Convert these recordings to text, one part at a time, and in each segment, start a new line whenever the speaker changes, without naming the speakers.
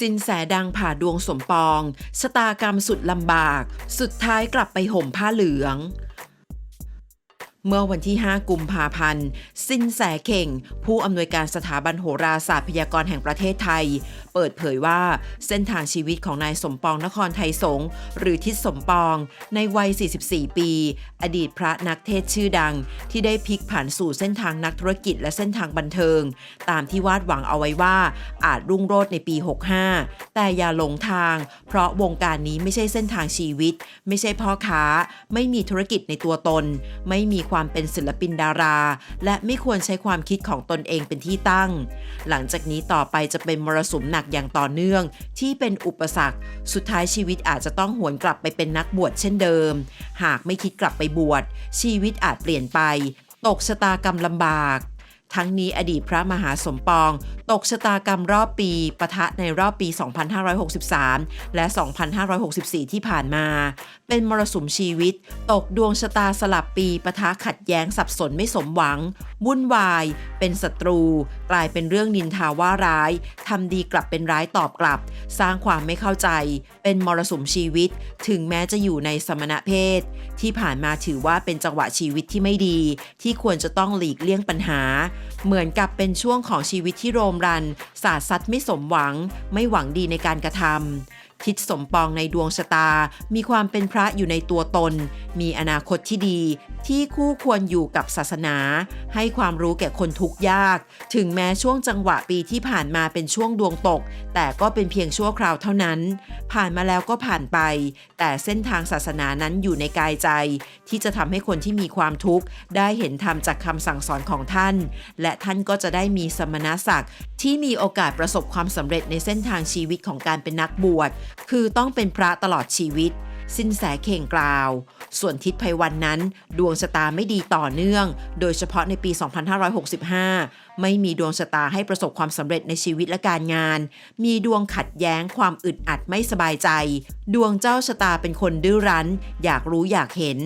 สินแสดังผ่าดวงสมปอง ชะตากรรมสุดลำบาก สุดท้ายกลับไปห่มผ้าเหลือง เมื่อวันที่ 5 กุมภาพันธ์ สินแสเข่ง ผู้อำนวยการสถาบันโหราศาสตร์พยากรณ์แห่งประเทศไทย เปิดเผยว่าเส้นทางชีวิตของนายสมปองนครไทยสงหรือทิศสมปอง ในวัย 44 ปี อดีตพระนักเทศชื่อดัง ที่ได้พลิกผันสู่เส้นทางนักธุรกิจและเส้นทางบันเทิง ตามที่วาดหวังเอาไว้ว่าอาจรุ่งโรจน์ในปี 65 แต่อย่าหลงทาง เพราะวงการนี้ไม่ใช่เส้นทางชีวิต ไม่ใช่พ่อค้า ไม่มีธุรกิจในตัวตน ไม่มีความเป็นศิลปินดารา และไม่ควรใช้ความคิดของตนเองเป็นที่ตั้ง หลังจากนี้ต่อไปจะเป็นมรสุมหนักอย่างต่อเนื่อง ที่เป็นอุปสรรค สุดท้ายชีวิตอาจจะต้องหวนกลับไปเป็นนักบวชเช่นเดิม หากไม่คิดกลับไปบวชชีวิตอาจเปลี่ยนไป ตกชะตากรรมลำบากทั้งนี้อดีตพระมหาสมปอง ตกชะตากรรมรอบปีปะทะในรอบปี 2563 และ 2564 ที่ผ่านมา เป็นมรสุมชีวิต ตกดวงชะตาสลับปีปะทะขัดแย้งสับสนไม่สมหวัง วุ่นวาย เป็นศัตรู กลายเป็นเรื่องนินทาว่าร้ายทำดีกลับเป็นร้ายตอบกลับ สร้างความไม่เข้าใจ เป็นมรสุมชีวิต ถึงแม้จะอยู่ในสมณเพศ ที่ผ่านมาถือว่าเป็นจังหวะชีวิตที่ไม่ดี ที่ควรจะต้องหลีกเลี่ยงปัญหา เหมือนกับเป็นช่วงของชีวิตที่โรมรัน สาดซัดไม่สมหวัง ไม่หวังดีในการกระทำ ทิศสมปองในดวงชะตา มีความเป็นพระอยู่ในตัวตน มีอนาคตที่ดี ที่คู่ควรอยู่กับศาสนา ให้ความรู้แก่คนทุกข์ยาก ถึงแม้ช่วงจังหวะปีที่ผ่านมาเป็นช่วงดวงตก แต่ก็เป็นเพียงชั่วคราวเท่านั้น ผ่านมาแล้วก็ผ่านไป แต่เส้นทางศาสนานั้นอยู่ในกายใจ ที่จะทำให้คนที่มีความทุกข์ได้เห็นธรรมจากคำสั่งสอนของท่าน และท่านก็จะได้มีสมณศักดิ์ที่มีโอกาสประสบความสำเร็จในเส้นทางชีวิตของการเป็นนักบวชคือต้องเป็นพระตลอดชีวิต สินแสเข่งกล่าว ส่วนทิศภัยวันนั้น ดวงชะตาไม่ดีต่อเนื่อง โดยเฉพาะในปี 2565ไม่มีดวงชะตาให้ประสบความสำเร็จในชีวิตและการงาน มีดวงขัดแย้งความอึดอัดไม่สบายใจ ดวงเจ้าชะตาเป็นคนดื้อรั้น อยากรู้อยากเห็น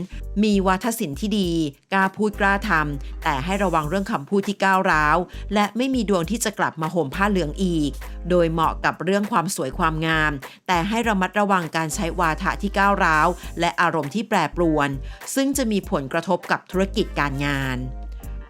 มีวาทศิลป์ที่ดี กล้าพูดกล้าทำแต่ให้ระวังเรื่องคำพูดที่ก้าวร้าว และไม่มีดวงที่จะกลับมาห่มผ้าเหลืองอีก โดยเหมาะกับเรื่องความสวยความงาม แต่ให้ระมัดระวังการใช้วาทะที่ก้าวร้าว และอารมณ์ที่แปรปรวน ซึ่งจะมีผลกระทบกับธุรกิจการงาน